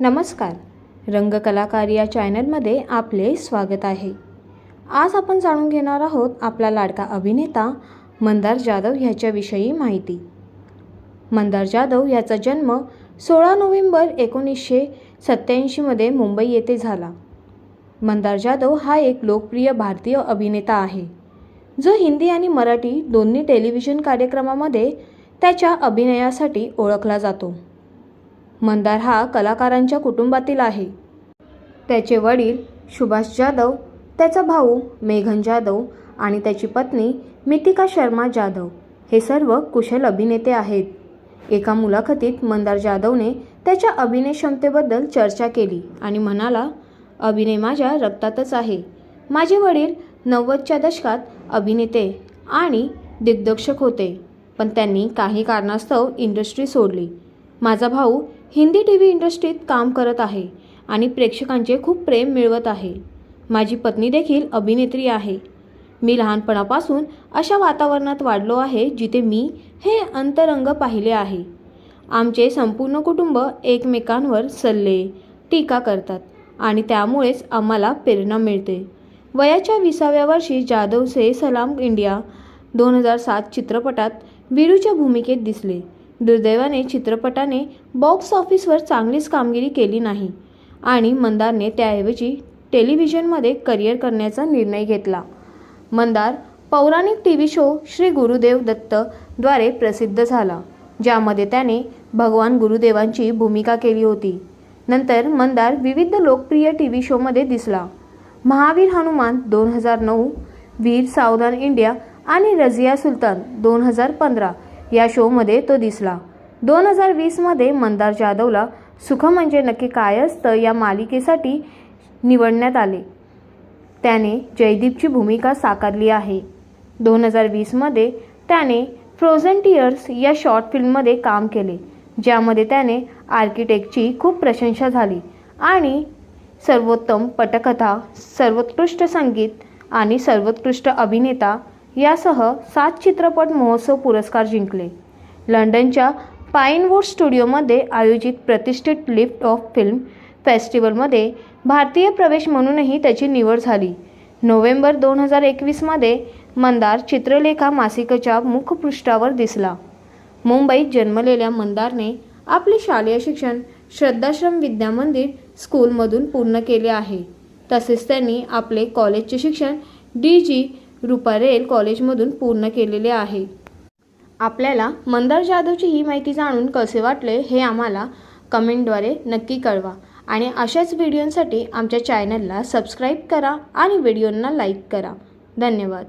नमस्कार. रंगकलाकार या चॅनलमध्ये आपले स्वागत आहे. आज आपण जाणून घेणार आहोत आपला लाडका अभिनेता मंदार जाधव ह्याच्याविषयी माहिती. मंदार जाधव याचा जन्म सोळा नोव्हेंबर एकोणीसशे सत्त्याऐंशीमध्ये मुंबई येथे झाला. मंदार जाधव हा एक लोकप्रिय भारतीय अभिनेता आहे. जो हिंदी आणि मराठी दोन्ही टेलिव्हिजन कार्यक्रमामध्ये त्याच्या अभिनयासाठी ओळखला जातो. मंदार हा कलाकारांच्या कुटुंबातील आहे. त्याचे वडील सुभाष जाधव त्याचा भाऊ मेघन जाधव आणि त्याची पत्नी मितिका शर्मा जाधव हे सर्व कुशल अभिनेते आहेत. एका मुलाखतीत मंदार जाधवने त्याच्या अभिनय क्षमतेबद्दल चर्चा केली आणि म्हणाला अभिनय माझ्या रक्तातच आहे. माझे वडील नव्वदच्या दशकात अभिनेते आणि दिग्दर्शक होते पण त्यांनी काही कारणास्तव इंडस्ट्री सोडली. माझा भाऊ हिंदी टी व्ही इंडस्ट्रीत काम करत आहे आणि प्रेक्षकांचे खूप प्रेम मिळवत आहे. माझी पत्नी देखील अभिनेत्री आहे. मी लहानपणापासून अशा वातावरणात वाढलो आहे जिथे मी हे अंतरंग पाहिले आहे. आमचे संपूर्ण कुटुंब एकमेकांवर सल्ले टीका करतात आणि त्यामुळेच आम्हाला प्रेरणा मिळते. वयाच्या विसाव्या वर्षी जाधव से सलाम इंडिया दोन हजार सात चित्रपटात वीरूच्या भूमिकेत दिसले. दुर्दैवाने चित्रपटाने बॉक्स ऑफिसवर चांगलीच कामगिरी केली नाही. आणि मंदारने त्याऐवजी टेलिव्हिजनमध्ये करिअर करण्याचा निर्णय घेतला. मंदार पौराणिक T V show Shri Gurudev दत्तद्वारे प्रसिद्ध झाला ज्यामध्ये त्याने भगवान गुरुदेवांची भूमिका केली होती. नंतर मंदार विविध लोकप्रिय टी व्ही शोमध्ये दिसला. महावीर हनुमान दोन हजार नऊ वीर सावधान इंडिया आणि रझिया सुलतान दोन हजार पंधरा या शोमध्ये तो दिसला. दोन हजार वीसमध्ये मंदार जाधवला सुख म्हणजे नक्की काय असतं या मालिकेसाठी निवडण्यात आले. त्याने जयदीपची भूमिका साकारली आहे. दोन हजार वीसमध्ये त्याने फ्रोझन टिअर्स या शॉर्ट फिल्ममध्ये काम केले ज्यामध्ये त्याने आर्किटेक्टची खूप प्रशंसा झाली आणि सर्वोत्तम पटकथा सर्वोत्कृष्ट संगीत आणि सर्वोत्कृष्ट अभिनेता यासह सात चित्रपट महोत्सव पुरस्कार जिंकले. लंडनच्या पाईनवूड स्टुडिओमध्ये आयोजित प्रतिष्ठित लिफ्ट ऑफ फिल्म फेस्टिवलमध्ये भारतीय प्रवेश म्हणूनही त्याची निवड झाली. नोव्हेंबर दोन हजार एकवीसमध्ये मंदार चित्रलेखा मासिकाच्या मुखपृष्ठावर दिसला. मुंबईत जन्मलेल्या मंदारने आपले शालेय शिक्षण श्रद्धाश्रम विद्या मंदिर स्कूलमधून पूर्ण केले आहे. तसेच त्यांनी आपले कॉलेजचे शिक्षण डी जी रुपारेल कॉलेजमधून पूर्ण केलेले आहे. आपल्याला मंदार जाधवची ही माहिती जाणून कसे वाटले हे आम्हाला कमेंटद्वारे नक्की कळवा आणि अशाच व्हिडिओंसाठी आमच्या चॅनलला सबस्क्राईब करा आणि व्हिडिओंना लाईक करा. धन्यवाद.